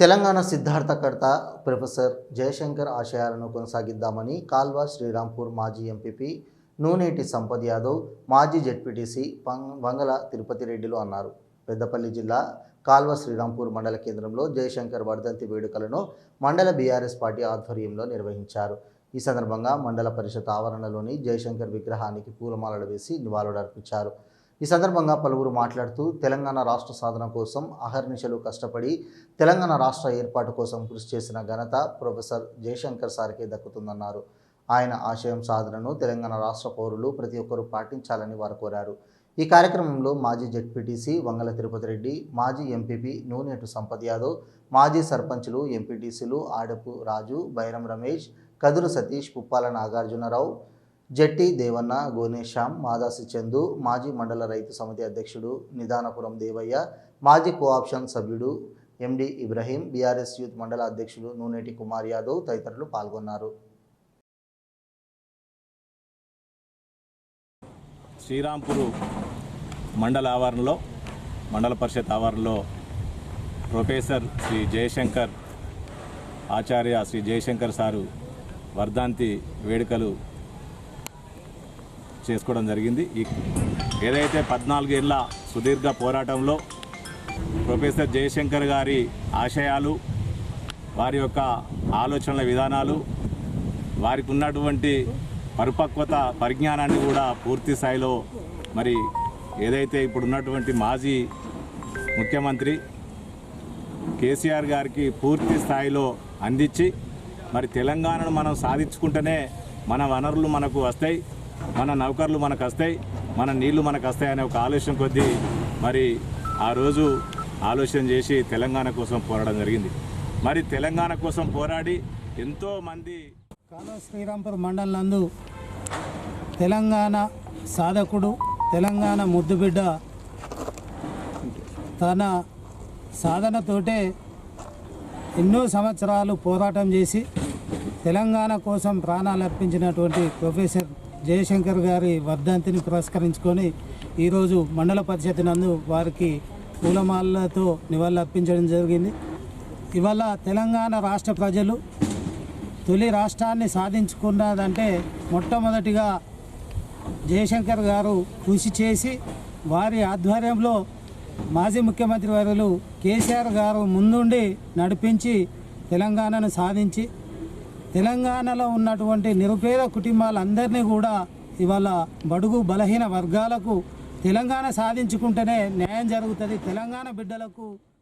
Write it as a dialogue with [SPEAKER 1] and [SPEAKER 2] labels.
[SPEAKER 1] Telangana సిద్ధార్థకర్త professor Jayashankar ఆశయాలను కొనసాగిద్దామని కాల్వ శ్రీరాంపూర్ మాజీ MPP Nuneti సంపద్ Yadav మాజీ జెడ్పీటీసీ వంగల తిరుపతి రెడ్డిలు అన్నారు. పెద్దపల్లి జిల్లా కాల్వ శ్రీరాంపూర్ మండల కేంద్రంలో జయశంకర్ వర్ధంతి వేడుకలను మండల బీఆర్ఎస్ పార్టీ ఆధ్వర్యంలో నిర్వహించారు. ఈ సందర్భంగా మండల పరిషత్ ఆవరణలోని జయశంకర్ విగ్రహానికి పూలమాలలు వేసి నివాళులర్పించారు. ఈ సందర్భంగా పలువురు మాట్లాడుతూ తెలంగాణ రాష్ట్ర సాధన కోసం అహర్నిశలు కష్టపడి తెలంగాణ రాష్ట్ర ఏర్పాటు కోసం కృషి చేసిన ఘనత ప్రొఫెసర్ జయశంకర్ సార్కే దక్కుతుందన్నారు. ఆయన ఆశయం సాధనను తెలంగాణ రాష్ట్ర పౌరులు ప్రతి ఒక్కరూ పాటించాలని వారు కోరారు. ఈ కార్యక్రమంలో మాజీ జెడ్పీటీసీ వంగల తిరుపతి రెడ్డి మాజీ ఎంపీపీ నూనెటు సంపత్ యాదవ్ మాజీ సర్పంచులు ఎంపీటీసీలు ఆడపు రాజు బైరం రమేష్ కదురు సతీష్ పుప్పాల నాగార్జునరావు జట్టి దేవన్న గోనేశ్యామ్ మాదాసి చందు మాజీ మండల రైతు సమితి అధ్యక్షుడు నిదానపురం దేవయ్య మాజీ కోఆప్షన్ సభ్యుడు ఎండి ఇబ్రహీం బీఆర్ఎస్ యూత్ మండల అధ్యక్షుడు నూనెటి కుమార్ యాదవ్ తదితరులు పాల్గొన్నారు.
[SPEAKER 2] శ్రీరాంపూరు మండల ఆవరణలో మండల పరిషత్ ఆవరణలో ప్రొఫెసర్ శ్రీ జయశంకర్ ఆచార్య శ్రీ జయశంకర్ సారు వర్ధాంతి వేడుకలు చేసుకోవడం జరిగింది. ఈ ఏదైతే పద్నాలుగేళ్ళ సుదీర్ఘ పోరాటంలో ప్రొఫెసర్ జయశంకర్ గారి ఆశయాలు వారి యొక్క ఆలోచనల విధానాలు వారికి ఉన్నటువంటి పరిపక్వత పరిజ్ఞానాన్ని కూడా పూర్తి స్థాయిలో మరి ఏదైతే ఇప్పుడు ఉన్నటువంటి మాజీ ముఖ్యమంత్రి కేసీఆర్ గారికి పూర్తి స్థాయిలో అందించి మరి తెలంగాణను మనం సాధించుకుంటేనే మన వనరులు మనకు వస్తాయి. మన నౌకర్లు మనకు వస్తాయి మన నీళ్ళు మనకు వస్తాయి అనే ఒక ఆలోచన కొద్దీ మరి ఆ రోజు ఆలోచన చేసి తెలంగాణ కోసం పోరాడడం జరిగింది. మరి తెలంగాణ కోసం పోరాడి ఎంతోమంది
[SPEAKER 3] కాలువ శ్రీరాంపూర్ మండలం నందు తెలంగాణ సాధకుడు తెలంగాణ ముద్దుబిడ్డ తన సాధనతోటే ఎన్నో సంవత్సరాలు పోరాటం చేసి తెలంగాణ కోసం ప్రాణాలు అర్పించినటువంటి ప్రొఫెసర్ జయశంకర్ గారి వర్ధంతిని పురస్కరించుకొని ఈరోజు మండల పరిషత్ నందు వారికి పూలమాలతో నివాళులర్పించడం జరిగింది. ఇవాళ తెలంగాణ రాష్ట్ర ప్రజలు తొలి రాష్ట్రాన్ని సాధించుకున్నదంటే మొట్టమొదటిగా జయశంకర్ గారు కృషి చేసి వారి ఆధ్వర్యంలో మాజీ ముఖ్యమంత్రి వర్యులు కేసీఆర్ గారు ముందుండి నడిపించి తెలంగాణను సాధించి తెలంగాణలో ఉన్నటువంటి నిరుపేద కుటుంబాలందరినీ కూడా ఇవాళ బడుగు బలహీన వర్గాలకు తెలంగాణ సాధించుకుంటేనే న్యాయం జరుగుతుంది. తెలంగాణ బిడ్డలకు